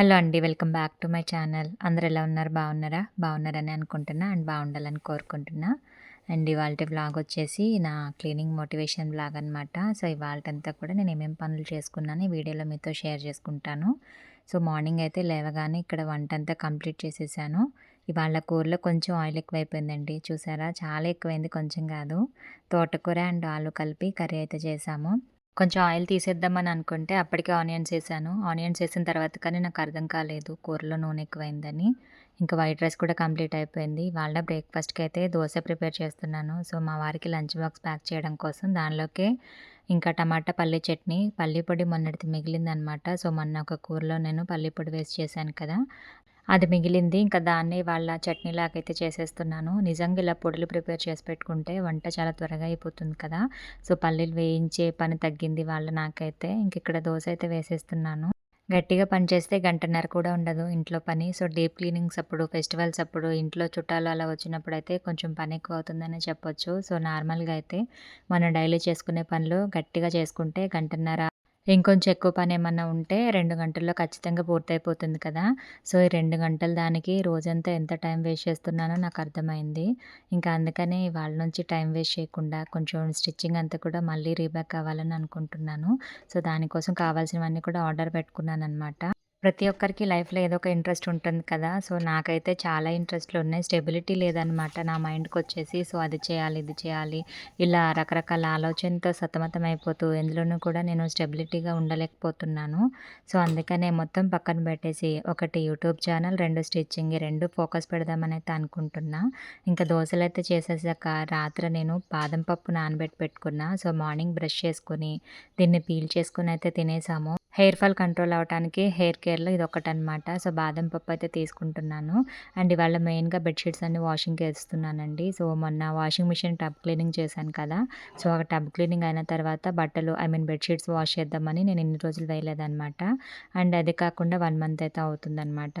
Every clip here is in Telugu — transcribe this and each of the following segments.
హలో అండి. Welcome back to my channel. అందరు ఎలా ఉన్నారు? బాగున్నారా? బాగున్నారని అనుకుంటున్నా అండ్ బాగుండాలని కోరుకుంటున్నా. అండ్ ఇవాల్టి బ్లాగ్ వచ్చేసి నా క్లీనింగ్ మోటివేషన్ బ్లాగ్ అనమాట. సో, ఇవాళంతా కూడా నేను ఏమేమి పనులు చేసుకున్నాను ఈ వీడియోలో మీతో షేర్ చేసుకుంటాను. సో, మార్నింగ్ అయితే లేవగానే ఇక్కడ వంట అంతా కంప్లీట్ చేసేసాను. ఇవాళ కూరలో కొంచెం ఆయిల్ ఎక్కువైపోయిందండి. చూసారా? చాలా ఎక్కువైంది కొంచెం కాదు. తోటకూర అండ్ ఆలు కలిపి కర్రీ అయితే చేసాము కొంచెం ఆయిల్ తీసేద్దామని అనుకుంటే అప్పటికే ఆనియన్స్ వేసాను. ఆనియన్స్ వేసిన తర్వాత కానీ నాకు అర్థం కాలేదు కూరలో నూనె ఎక్కువైందని. ఇంకా వైట్ రైస్ కూడా కంప్లీట్ అయిపోయింది. వాళ్ళ బ్రేక్‌ఫాస్ట్‌కి అయితే దోశ ప్రిపేర్ చేస్తున్నాను. సో, మా వారికి లంచ్ బాక్స్ ప్యాక్ చేయడం కోసం దానిలోకే ఇంకా టమాటా పల్లీ చట్నీ, పల్లీ పొడి మొన్నటిది మిగిలిందనమాట. సో, మొన్న ఒక కూరలో నేను పల్లీ పొడి వేస్ట్ చేశాను కదా! అది మిగిలింది. ఇంకా దాన్నే ఇవాళ చట్నీలాగైతే చేసేస్తున్నాను. నిజంగా ఇలా పొడులు ప్రిపేర్ చేసి పెట్టుకుంటే వంట చాలా త్వరగా అయిపోతుంది కదా! సో, పల్లీలు వేయించే పని తగ్గింది వాళ్ళు నాకైతే. ఇంక ఇక్కడ దోశ అయితే వేసేస్తున్నాను. గట్టిగా పని చేస్తే గంటన్నర కూడా ఉండదు ఇంట్లో పని. సో, డీప్ క్లీనింగ్స్ అప్పుడు, ఫెస్టివల్స్ అప్పుడు, ఇంట్లో చుట్టాలు అలా వచ్చినప్పుడు అయితే కొంచెం పని ఎక్కువ అవుతుందనే చెప్పొచ్చు. సో, నార్మల్‌గా అయితే మనం డైలీ చేసుకునే పనులు గట్టిగా చేసుకుంటే గంటన్నర ఇంకొంచెం ఎక్కువ పని ఏమన్నా ఉంటే రెండు గంటల్లో ఖచ్చితంగా పూర్తయిపోతుంది కదా! సో, ఈ రెండు గంటలు దానికి రోజంతా ఎంత టైం వేస్ట్ చేస్తున్నానో నాకు అర్థమైంది. ఇంకా అందుకనే వాళ్ళ నుంచి టైం వేస్ట్ చేయకుండా కొంచెం స్టిచ్చింగ్ అంతా కూడా మళ్ళీ రీబ్యాక్ అవ్వాలని అనుకుంటున్నాను. సో, దానికోసం కావాల్సినవన్నీ కూడా ఆర్డర్ పెట్టుకున్నాను అనమాట ప్రతి ఒక్కరికి లైఫ్‌లో ఏదో ఒక ఇంట్రెస్ట్ ఉంటుంది కదా! సో, నాకైతే చాలా ఇంట్రెస్ట్‌లు ఉన్నాయి. స్టెబిలిటీ లేదనమాట నా మైండ్కి వచ్చేసి సో, అది చేయాలి, ఇది చేయాలి ఇలా రకరకాల ఆలోచనతో సతమతం అయిపోతూ ఎందులోనూ కూడా నేను స్టెబిలిటీగా ఉండలేకపోతున్నాను. సో, అందుకనే మొత్తం పక్కన పెట్టేసి ఒకటి యూట్యూబ్ ఛానల్, రెండు స్టిచ్చింగ్ రెండు ఫోకస్ పెడదామని అయితే అనుకుంటున్నా. ఇంకా దోసలైతే చేసేసాక రాత్రి నేను బాదం పప్పు నానబెట్టి పెట్టుకున్నా. సో, మార్నింగ్ బ్రష్ చేసుకొని దీన్ని పీల్ చేసుకుని అయితే తినేసాము. హెయిర్ ఫాల్ కంట్రోల్ అవ్వటానికి హెయిర్ కేర్‌లో ఇది ఒకటి అనమాట సో, బాదం పప్పు అయితే తీసుకుంటున్నాను. అండ్ ఇవాళ మెయిన్‌గా బెడ్‌షీట్స్ అన్ని వాషింగ్‌కి వేస్తున్నానండి సో, మొన్న వాషింగ్ మిషన్ టబ్ క్లీనింగ్ చేశాను కదా! సో, ఆ టబ్ క్లీనింగ్ అయిన తర్వాత బట్టలు ఐ మీన్ బెడ్‌షీట్స్ వాష్ చేద్దామని నేను ఇన్ని రోజులు వేయలేదనమాట. అండ్ అది కాకుండా వన్ మంత్ అయితే అవుతుందన్నమాట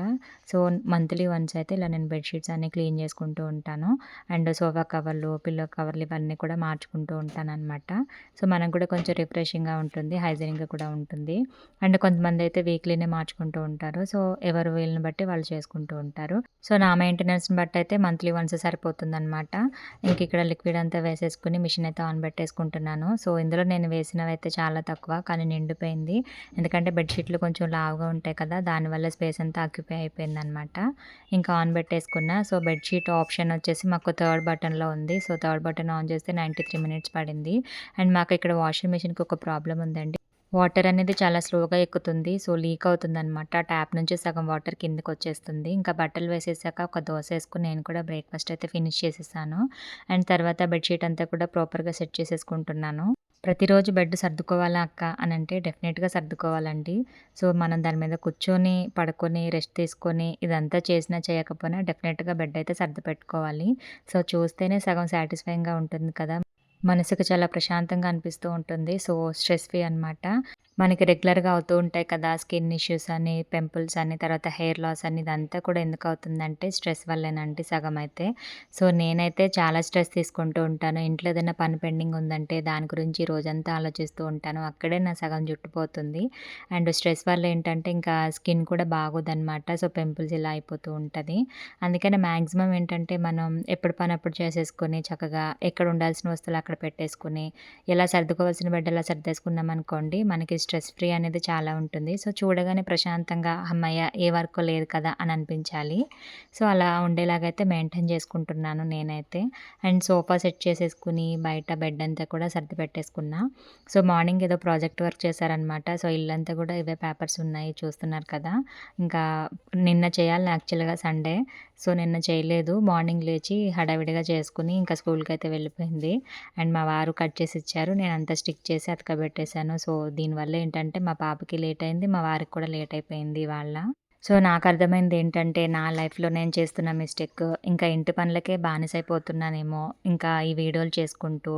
సో, మంత్లీ వన్స్ అయితే ఇలా నేను బెడ్‌షీట్స్ అన్ని క్లీన్ చేసుకుంటూ ఉంటాను. అండ్ సోఫా కవర్లు, పిల్లో కవర్లు ఇవన్నీ కూడా మార్చుకుంటూ ఉంటాను అనమాట సో, మనకు కూడా కొంచెం రిఫ్రెషింగ్‌గా ఉంటుంది. హైజీనిక్‌గా కూడా ఉంటుంది. అండ్ కొంతమంది అయితే వీక్లీనే చేసుకుంటూ ఉంటారు. సో, ఎవరు వీళ్ళని బట్టి వాళ్ళు చేసుకుంటూ ఉంటారు. సో, నా మెయింటెనెన్స్‌ని బట్టి అయితే మంత్లీ వన్స్ సరిపోతుందనమాట. ఇంక ఇక్కడ లిక్విడ్ అంతా వేసేసుకుని మిషన్ అయితే ఆన్ పెట్టేసుకుంటున్నాను. సో, ఇందులో నేను వేసినవైతే చాలా తక్కువ కానీ నిండిపోయింది. ఎందుకంటే బెడ్‌షీట్లు కొంచెం లావుగా ఉంటాయి కదా! దానివల్ల స్పేస్ అంతా ఆక్యుపై అయిపోయిందనమాట. ఇంకా ఆన్ పెట్టేసుకున్నా. సో, బెడ్‌షీట్ ఆప్షన్ వచ్చేసి మాకు థర్డ్ బటన్‌లో ఉంది. సో, థర్డ్ బటన్ ఆన్ చేస్తే 93 మినిట్స్ పడింది. అండ్ మాకు ఇక్కడ వాషింగ్ మిషన్‌కి ఒక ప్రాబ్లం ఉందండి. వాటర్ అనేది చాలా స్లోగా ఎక్కుతుంది. సో, లీక్ అవుతుందనమాట. ట్యాప్ నుంచి సగం వాటర్ కిందకొచ్చేస్తుంది. ఇంకా బట్టలు వేసేసాక ఒక దోస వేసుకుని నేను కూడా బ్రేక్‌ఫాస్ట్ అయితే ఫినిష్ చేసేసాను. అండ్ తర్వాత బెడ్‌షీట్ అంతా కూడా ప్రాపర్‌గా సెట్ చేసేసుకుంటున్నాను. ప్రతిరోజు బెడ్ సర్దుకోవాలా అక్క అని అంటే డెఫినెట్‌గా సర్దుకోవాలండి. సో, మనం దాని మీద కూర్చొని, పడుకొని, రెస్ట్ తీసుకొని ఇదంతా చేసినా చేయకపోయినా డెఫినెట్‌గా బెడ్ అయితే సర్దు పెట్టుకోవాలి. సో, చూస్తేనే సగం సాటిస్ఫైయింగ్‌గా ఉంటుంది కదా! మనసుకు చాలా ప్రశాంతంగా అనిపిస్తూ ఉంటుంది. సో, స్ట్రెస్ ఫ్రీ అనమాట. మనకి రెగ్యులర్‌గా అవుతూ ఉంటాయి కదా! స్కిన్ ఇష్యూస్ అని, పింపుల్స్ అని, తర్వాత హెయిర్ లాస్ అని ఇదంతా కూడా ఎందుకు అవుతుందంటే స్ట్రెస్ వల్లేనండి సగం అయితే. సో, నేనైతే చాలా స్ట్రెస్ తీసుకుంటూ ఉంటాను. ఇంట్లో ఏదైనా పని పెండింగ్ ఉందంటే దాని గురించి రోజంతా ఆలోచిస్తూ ఉంటాను. అక్కడే నా సగం జుట్టుపోతుంది అండ్ స్ట్రెస్ వల్ల ఏంటంటే ఇంకా స్కిన్ కూడా బాగోదనమాట. సో, పింపుల్స్ ఇలా అయిపోతూ ఉంటుంది అందుకని మాక్సిమం ఏంటంటే మనం ఎప్పుడు పని అప్పుడు చేసేసుకొని చక్కగా ఎక్కడ ఉండాల్సిన వస్తువులు అక్కడ పెట్టేసుకొని, ఎలా సర్దుకోవాల్సిన బెడ్ సర్దేసుకున్నాం సర్దేసుకున్నామనుకోండి మనకి స్ట్రెస్ ఫ్రీ అనేది చాలా ఉంటుంది. సో, చూడగానే ప్రశాంతంగా హమ్మయ్య! ఏ వర్క్ లేదు కదా! అని అనిపించాలి. సో, అలా ఉండేలాగైతే మెయింటైన్ చేసుకుంటున్నాను నేనైతే. అండ్ సోఫా సెట్ చేసేసుకుని బయట బెడ్ అంతా కూడా సర్ది పెట్టేసుకున్నా. సో, మార్నింగ్ ఏదో ప్రాజెక్ట్ వర్క్ చేశారనమాట. సో, ఇల్లంతా కూడా ఇవే పేపర్స్ ఉన్నాయి చూస్తున్నారు కదా! ఇంకా నిన్న చేయాలి యాక్చువల్‌గా సండే. సో, నిన్న చేయలేదు. మార్నింగ్ లేచి హడావిడిగా చేసుకుని ఇంకా స్కూల్కి అయితే వెళ్ళిపోయింది. అండ్ మా వారు కట్ చేసి ఇచ్చారు. నేను అంతా స్టిక్ చేసి అతకబెట్టేశాను సో, దీనివల్ల ఏంటంటే మా పాపకి లేట్ అయింది. మా వారికి కూడా లేట్ అయిపోయింది ఇవాళ. సో, నాకు అర్థమైంది ఏంటంటే నా లైఫ్‌లో నేను చేస్తున్న మిస్టేక్ ఇంకా ఇంటి పనులకే బానిసైపోతున్నానేమో. ఇంకా ఈ వీడియోలు చేసుకుంటూ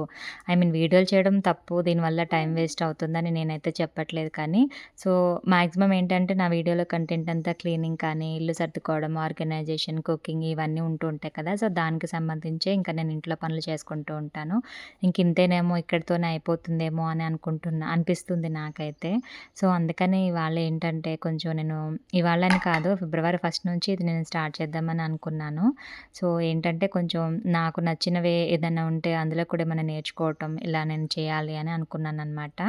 ఐ మీన్ వీడియోలు చేయడం తప్పు. దీనివల్ల టైం వేస్ట్ అవుతుందని నేనైతే చెప్పట్లేదు కానీ, సో, మాక్సిమం ఏంటంటే నా వీడియోలో కంటెంట్ అంతా క్లీనింగ్ కానీ, ఇల్లు సర్దుకోవడం, ఆర్గనైజేషన్, కుకింగ్ ఇవన్నీ ఉంటూ ఉంటాయి కదా! సో, దానికి సంబంధించే ఇంకా నేను ఇంట్లో పనులు చేసుకుంటూ ఉంటాను. ఇంక ఇంతేనేమో ఇక్కడితోనే అయిపోతుందేమో అని అనుకుంటున్నా అనిపిస్తుంది నాకైతే. సో, అందుకని ఇవాళ ఏంటంటే కొంచెం నేను ఇవాళ అని కాదు. ఫిబ్రవరి ఫస్ట్ నుంచి ఇది నేను స్టార్ట్ చేద్దామని అనుకున్నాను. సో, ఏంటంటే కొంచెం నాకు నచ్చినవి ఏదైనా ఉంటే అందులో కూడా ఏమైనా నేర్చుకోవటం ఇలా నేను చేయాలి అని అనుకున్నాను అనమాట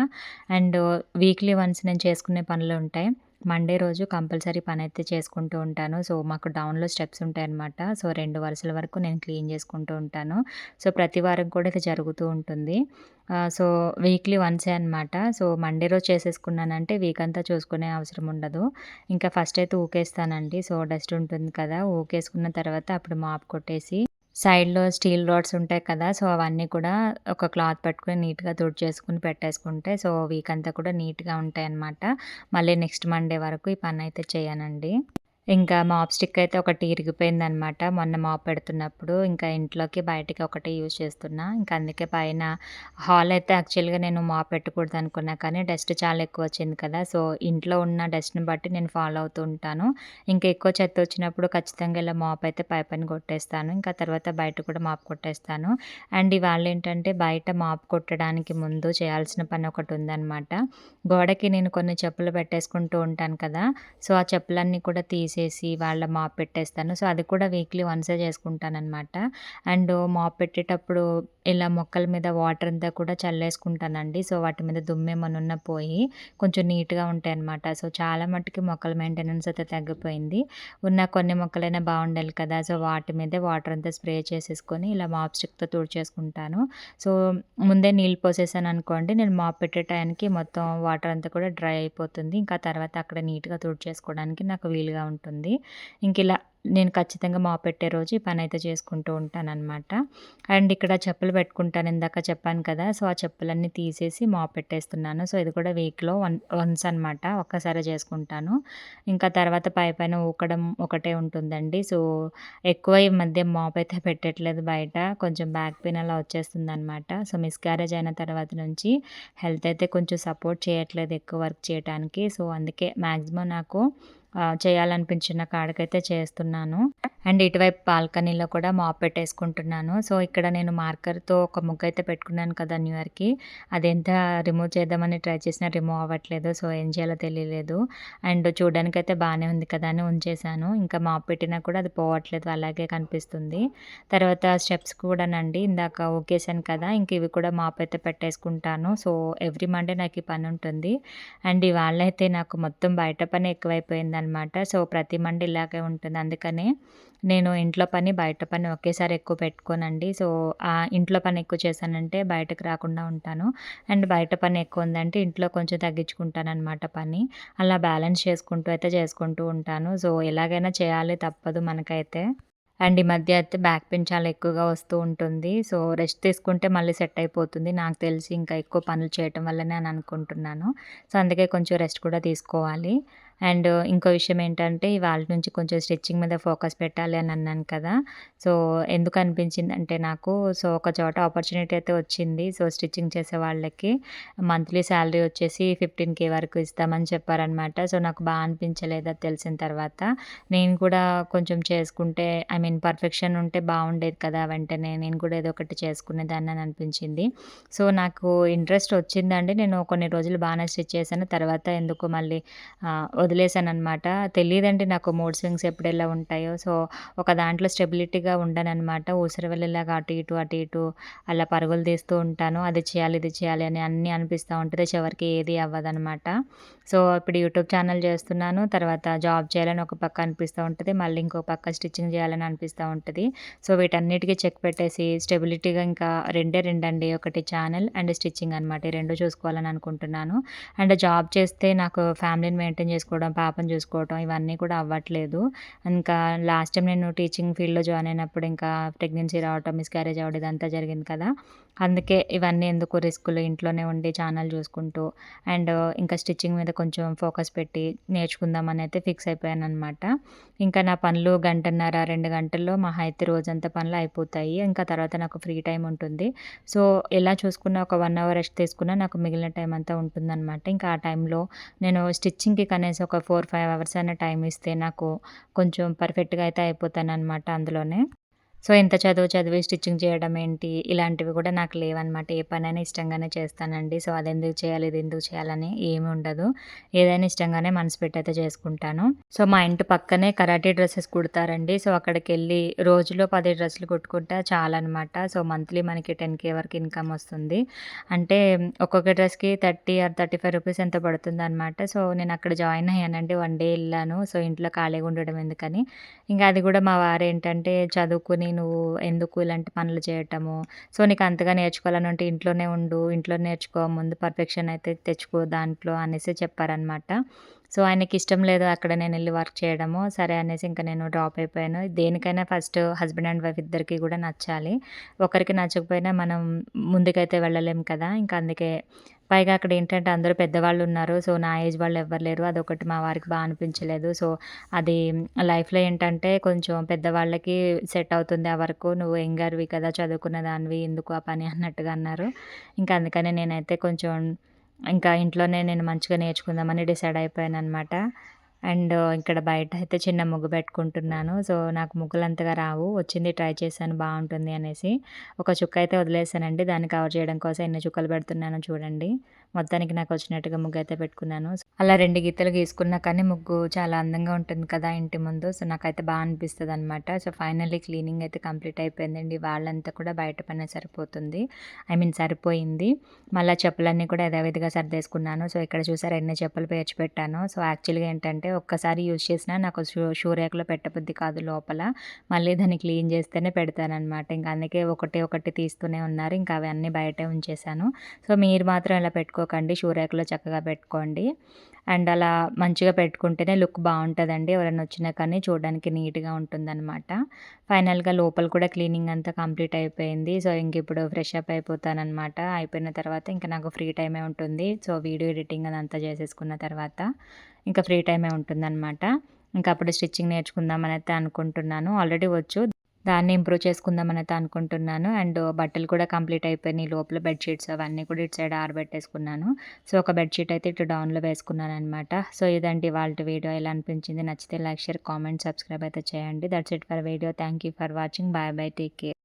అండ్ వీక్లీ వన్స్ నేను చేసుకునే పనులు ఉంటాయి. మండే రోజు కంపల్సరీ పనైతే చేసుకుంటూ ఉంటాను. సో, మాకు డౌన్‌లో స్టెప్స్ ఉంటాయన్నమాట. సో, రెండు వరుసల వరకు నేను క్లీన్ చేసుకుంటూ ఉంటాను. సో, ప్రతి వారం కూడా ఇది జరుగుతూ ఉంటుంది. సో, వీక్లీ వన్సే అనమాట. సో, మండే రోజు చేసేసుకున్నానంటే వీక్ అంతా చూసుకునే అవసరం ఉండదు. ఇంకా ఫస్ట్ అయితే ఊకేస్తానండి. సో, డస్ట్ ఉంటుంది కదా! ఊకేసుకున్న తర్వాత అప్పుడు మాప్ కొట్టేసి సైడ్‌లో స్టీల్ రాడ్స్ ఉంటాయి కదా! సో, అవన్నీ కూడా ఒక క్లాత్ పట్టుకొని నీట్‌గా తుడిచేసుకొని పెట్టేసుకుంటే సో, వీక్ అంతా కూడా నీట్‌గా ఉంటాయి అన్నమాట మళ్ళీ నెక్స్ట్ మండే వరకు ఈ పని అయితే చేయనండి. ఇంకా మాప్ స్టిక్ అయితే ఒకటి ఇరిగిపోయిందనమాట. మొన్న మాప్ పెడుతున్నప్పుడు ఇంకా ఇంట్లోకి, బయటికి ఒకటి యూజ్ చేస్తున్నా. ఇంకా అందుకే పైన హాల్ అయితే యాక్చువల్‌గా నేను మాప్ పెట్టకూడదు అనుకున్నా కానీ డస్ట్ చాలా ఎక్కువ వచ్చింది కదా! సో, ఇంట్లో ఉన్న డస్ట్‌ని బట్టి నేను ఫాలో అవుతూ ఉంటాను. ఇంకా ఎక్కువ చెత్త వచ్చినప్పుడు ఖచ్చితంగా ఇలా మాప్ అయితే పైపైన కొట్టేస్తాను. ఇంకా తర్వాత బయట కూడా మాప్ కొట్టేస్తాను. అండ్ ఇవాళ ఏంటంటే బయట మాప్ కొట్టడానికి ముందు చేయాల్సిన పని ఒకటి ఉందనమాట. గోడకి నేను కొన్ని చెప్పులు పెట్టేసుకుంటూ ఉంటాను కదా! సో, ఆ చెప్పులన్నీ కూడా తీసేసి వాళ్ళ మాప్ పెట్టేస్తాను. సో, అది కూడా వీక్లీ వన్సే చేసుకుంటాననమాట. అండ్ మాప్ పెట్టేటప్పుడు ఇలా మొక్కల మీద వాటర్ అంతా కూడా చల్లేసుకుంటానండి. సో, వాటి మీద దుమ్మేమనున్న పోయి కొంచెం నీట్‌గా ఉంటాయి అనమాట సో, చాలా మట్టుకి మొక్కల మెయింటెనెన్స్ అయితే తగ్గిపోయింది. ఉన్న కొన్ని మొక్కలైనా బాగుండాలి కదా! సో, వాటి మీదే వాటర్ అంతా స్ప్రే చేసేసుకొని ఇలా మాప్ స్టిక్‌తో తుడిచేసుకుంటాను. సో, ముందే నీళ్ళు పోసేసాను అనుకోండి నేను మాప్ పెట్టే టైంకి మొత్తం వాటర్ అంతా కూడా డ్రై అయిపోతుంది. ఇంకా తర్వాత అక్కడ నీట్‌గా తుడిచేసుకోవడానికి నాకు వీలుగా ఉంటుంది. ఇంక ఇలా నేను ఖచ్చితంగా మా పెట్టే రోజు ఈ పనైతే చేసుకుంటూ ఉంటానన్నమాట అండ్ ఇక్కడ చెప్పులు పెట్టుకుంటాను ఇందాక చెప్పాను కదా! సో, ఆ చెప్పులన్నీ తీసేసి మా పెట్టేస్తున్నాను. సో, ఇది కూడా వీక్‌లో వన్ వన్స్ అనమాట. ఒక్కసారి చేసుకుంటాను. ఇంకా తర్వాత పైపైన ఊకడం ఒకటే ఉంటుందండి. సో, ఎక్కువ ఈ మధ్య మాప్ అయితే పెట్టట్లేదు బయట. కొంచెం బ్యాక్ పెయిన్ అలా వచ్చేస్తుంది అనమాట సో, మిస్‌క్యారేజ్ అయిన తర్వాత నుంచి హెల్త్ అయితే కొంచెం సపోర్ట్ చేయట్లేదు ఎక్కువ వర్క్ చేయటానికి. సో, అందుకే మాక్సిమం నాకు చేయాలనిపించిన కాడికైతే చేస్తున్నాను. అండ్ ఇటువైపు బాల్కనీలో కూడా మాప్ పెట్టేసుకుంటున్నాను. సో, ఇక్కడ నేను మార్కర్‌తో ఒక ముగ్గయితే పెట్టుకున్నాను కదా న్యూ ఇయర్‌కి. అదెంత రిమూవ్ చేద్దామని ట్రై చేసినా రిమూవ్ అవ్వట్లేదు. సో, ఏం చేయాలో తెలియలేదు. అండ్ చూడడానికైతే బాగానే ఉంది కదా అని ఉంచేశాను. ఇంకా మాప్ పెట్టినా కూడా అది పోవట్లేదు. అలాగే కనిపిస్తుంది. తర్వాత స్టెప్స్ కూడానండి ఇందాక ఓకేసాను కదా! ఇంక ఇవి కూడా మాప్ అయితే పెట్టేసుకుంటాను. సో, ఎవ్రీ మండే నాకు ఈ పని ఉంటుంది. అండ్ ఇవాళ అయితే నాకు మొత్తం బయట పని అనమాట సో, ప్రతి మండి ఇలాగే ఉంటుంది. అందుకనే నేను ఇంట్లో పని, బయట పని ఒకేసారి ఎక్కువ పెట్టుకోనండి. సో, ఆ ఇంట్లో పని ఎక్కువ చేశానంటే బయటకు రాకుండా ఉంటాను. అండ్ బయట పని ఎక్కువ ఉందంటే ఇంట్లో కొంచెం తగ్గించుకుంటాననమాట పని. అలా బ్యాలెన్స్ చేసుకుంటూ అయితే చేసుకుంటూ ఉంటాను. సో, ఎలాగైనా చేయాలి తప్పదు మనకైతే. అండ్ ఈ మధ్య అయితే బ్యాక్ పెయిన్ చాలా ఎక్కువగా వస్తూ ఉంటుంది. సో, రెస్ట్ తీసుకుంటే మళ్ళీ సెట్ అయిపోతుంది. నాకు తెలిసి ఇంకా ఎక్కువ పనులు చేయటం వల్లనే అని అనుకుంటున్నాను. సో, అందుకే కొంచెం రెస్ట్ కూడా తీసుకోవాలి. అండ్ ఇంకో విషయం ఏంటంటే వాళ్ళ నుంచి కొంచెం స్టిచ్చింగ్ మీద ఫోకస్ పెట్టాలి అని అన్నాను కదా! సో, ఎందుకు అనిపించింది అంటే నాకు సో, ఒక చోట ఆపర్చునిటీ అయితే వచ్చింది. సో, స్టిచ్చింగ్ చేసే వాళ్ళకి మంత్లీ శాలరీ వచ్చేసి 15,000 వరకు ఇస్తామని చెప్పారనమాట. సో, నాకు బాగా అనిపించలేదు అది తెలిసిన తర్వాత. నేను కూడా కొంచెం చేసుకుంటే ఐ మీన్ పర్ఫెక్షన్ ఉంటే బాగుండేది కదా! వెంటనే నేను కూడా ఏదో ఒకటి చేసుకునేదాన్ని అని అనిపించింది. సో, నాకు ఇంట్రెస్ట్ వచ్చిందండి. నేను కొన్ని రోజులు బాగానే స్టిచ్ చేశాను. తర్వాత ఎందుకు మళ్ళీ వదిలేశానమాట తెలియదండి నాకు మూడ్ స్వింగ్స్ ఎప్పుడు ఎలా ఉంటాయో. సో, ఒక దాంట్లో స్టెబిలిటీగా ఉండనమాట ఊసరి వెళ్ళేలాగా అటు ఇటు, అటు ఇటు అలా పరుగులు తీస్తూ ఉంటాను. అది చేయాలి, ఇది చేయాలి అని అన్నీ అనిపిస్తూ ఉంటుంది చివరికి ఏది అవ్వదనమాట. సో, ఇప్పుడు యూట్యూబ్ ఛానల్ చేస్తున్నాను. తర్వాత జాబ్ చేయాలని ఒక పక్క అనిపిస్తూ ఉంటుంది మళ్ళీ ఇంకో పక్క స్టిచ్చింగ్ చేయాలని అనిపిస్తూ ఉంటుంది సో, వీటన్నిటికీ చెక్ పెట్టేసి స్టెబిలిటీగా ఇంకా రెండే రెండండి. ఒకటి ఛానల్ అండ్ స్టిచ్చింగ్ అనమాట. ఈ 2 చూసుకోవాలని అనుకుంటున్నాను. అండ్ జాబ్ చేస్తే నాకు ఫ్యామిలీని మెయింటైన్ చేసుకోవడం, పాపని చూసుకోవటం ఇవన్నీ కూడా అవ్వట్లేదు. ఇంకా లాస్ట్ టైం నేను టీచింగ్ ఫీల్డ్‌లో జాయిన్ అయినప్పుడు ఇంకా ప్రెగ్నెన్సీ రావటం, మిస్‌క్యారేజ్ అవ్వడం ఇదంతా జరిగింది కదా! అందుకే ఇవన్నీ ఎందుకు రిస్కులు ఇంట్లోనే ఉండి ఛానల్ చూసుకుంటూ అండ్ ఇంకా స్టిచ్చింగ్ మీద కొంచెం ఫోకస్ పెట్టి నేర్చుకుందామని అయితే ఫిక్స్ అయిపోయాను అనమాట ఇంకా నా పనులు గంటన్నర, రెండు గంటల్లో మహా అయితే రోజంతా పనులు అయిపోతాయి. ఇంకా తర్వాత నాకు ఫ్రీ టైం ఉంటుంది. సో, ఎలా చూసుకున్నా ఒక వన్ అవర్ రెస్ట్ తీసుకున్నా నాకు మిగిలిన టైం అంతా ఉంటుందనమాట. ఇంకా ఆ టైంలో నేను స్టిచ్చింగ్‌కి కనీసం ఒక 4, 5 అవర్స్ అయినా టైం ఇస్తే నాకు కొంచెం పర్ఫెక్ట్‌గా అయితే అయిపోతాను అనమాట అందులోనే. సో ఇంత చదువు చదివి స్టిచ్చింగ్ చేయడం ఏంటి? ఇలాంటివి కూడా నాకు లేవన్నమాట. ఏ పనైనా ఇష్టంగానే చేస్తానండి. సో అది ఎందుకు చేయాలి? ఇది ఎందుకు చేయాలని ఏమి ఉండదు. ఏదైనా ఇష్టంగానే మనసు పెట్టయితే చేసుకుంటాను. సో మా ఇంటి పక్కనే కరాటే డ్రెస్సెస్ కుడతారండి. సో అక్కడికి వెళ్ళి రోజులో పది డ్రెస్సులు కుట్టుకుంటే చాలన్నమాట. సో మంత్లీ మనకి టెన్ కే వరకు ఇన్కమ్ వస్తుంది. అంటే ఒక్కొక్క డ్రెస్కి thirty or thirty five rupees ఎంత పడుతుంది అనమాట సో నేను అక్కడ జాయిన్ అయ్యానండి. వన్ డే వెళ్ళాను. సో ఇంట్లో ఖాళీగా ఉండడం ఎందుకని. ఇంకా అది కూడా మా వారు ఏంటంటే చదువుకుని నువ్వు ఎందుకు ఇలాంటి పనులు చేయటము? సో నీకు అంతగా నేర్చుకోవాలని ఉంటే ఇంట్లోనే ఉండు ఇంట్లో నేర్చుకో ముందు పర్ఫెక్షన్ అయితే తెచ్చుకో దాంట్లో అనేసి చెప్పారనమాట సో ఆయనకి ఇష్టం లేదు అక్కడ నేను వెళ్ళి వర్క్ చేయడము. సరే అనేసి ఇంకా నేను డ్రాప్ అయిపోయాను. దేనికైనా ఫస్ట్ హస్బెండ్ అండ్ వైఫ్ ఇద్దరికి కూడా నచ్చాలి. ఒకరికి నచ్చకపోయినా మనం ముందుకైతే వెళ్ళలేం కదా. ఇంకా అందుకే పైగా అక్కడ ఏంటంటే అందరూ పెద్దవాళ్ళు ఉన్నారు. సో నా ఏజ్ వాళ్ళు ఎవ్వరు లేరు. అదొకటి మా వారికి బాగా అనిపించలేదు. సో అది లైఫ్లో ఏంటంటే కొంచెం పెద్దవాళ్ళకి సెట్ అవుతుంది ఆ వరకు. నువ్వు ఎంగర్వి కదా చదువుకున్న దానివి ఎందుకు ఆ పని అన్నట్టుగా అన్నారు. ఇంకా అందుకనే నేనైతే కొంచెం ఇంకా ఇంట్లోనే నేను మంచిగా నేర్చుకుందామని డిసైడ్ అయిపోయాను అనమాట అండ్ ఇక్కడ బయట అయితే చిన్న ముగ్గు పెట్టుకుంటున్నాను. సో నాకు ముగ్గులు అంతగా రావు. వచ్చింది ట్రై చేశాను బాగుంటుంది అనేసి. ఒక చుక్క అయితే వదిలేసానండి. దాన్ని కవర్ చేయడం కోసం ఎన్ని చుక్కలు పెడుతున్నాను చూడండి. మొత్తానికి నాకు వచ్చినట్టుగా ముగ్గు అయితే పెట్టుకున్నాను. అలా రెండు గీతలు గీసుకున్నా కానీ ముగ్గు చాలా అందంగా ఉంటుంది కదా ఇంటి ముందు. సో నాకైతే బాగా అనిపిస్తుంది అనమాట సో ఫైనల్లీ క్లీనింగ్ అయితే కంప్లీట్ అయిపోయిందండి. వాళ్ళంతా కూడా బయట పైన సరిపోతుంది. ఐ మీన్ సరిపోయింది. మళ్ళీ చెప్పులన్నీ కూడా యథావిధిగా సర్దేసుకున్నాను. సో ఇక్కడ చూసారు ఎన్ని చెప్పులు పేర్చి పెట్టాను. సో యాక్చువల్గా ఏంటంటే ఒక్కసారి యూజ్ చేసినా నాకు షూ షూ రేకులో పెట్టబుద్ధి కాదు లోపల. మళ్ళీ దాన్ని క్లీన్ చేస్తేనే పెడతానమాట ఇంకా అందుకే ఒకటి ఒకటి తీస్తూనే ఉన్నారు. ఇంకా అవన్నీ బయటే ఉంచేసాను సో మీరు మాత్రం ఇలా పెట్టుకో పెట్టుకోకండి. షూ రేకులో చక్కగా పెట్టుకోండి. అండ్ అలా మంచిగా పెట్టుకుంటేనే లుక్ బాగుంటుందండి. ఎవరైనా వచ్చినా కానీ చూడడానికి నీట్గా ఉంటుందన్నమాట. ఫైనల్గా లోపల కూడా క్లీనింగ్ అంతా కంప్లీట్ అయిపోయింది. సో ఇంక ఇప్పుడు ఫ్రెష్ అప్ అయిపోతానమాట అయిపోయిన తర్వాత ఇంకా నాకు ఫ్రీ టైమే ఉంటుంది. సో వీడియో ఎడిటింగ్ అదంతా చేసేసుకున్న తర్వాత ఇంకా ఫ్రీ టైమే ఉంటుందన్నమాట. ఇంకా అప్పుడు స్టిచ్చింగ్ నేర్చుకుందామని అయితే అనుకుంటున్నాను. ఆల్రెడీ వచ్చు. దాన్ని ఇంప్రూవ్ చేసుకుందామని అయితే అనుకుంటున్నాను. అండ్ బట్టలు కూడా కంప్లీట్ అయిపోయినాయి. లోపల బెడ్షీట్స్ అవన్నీ కూడా ఇటు సైడ్ ఆరబెట్టేసుకున్నాను. సో ఒక బెడ్షీట్ అయితే ఇటు డౌన్లో వేసుకున్నాను అనమాట సో ఇదండి వాళ్ళ వీడియో. ఎలా అనిపించింది? నచ్చితే లైక్ షేర్ కామెంట్ సబ్స్క్రైబ్ అయితే చేయండి. That's it for video thank you for watching bye bye take care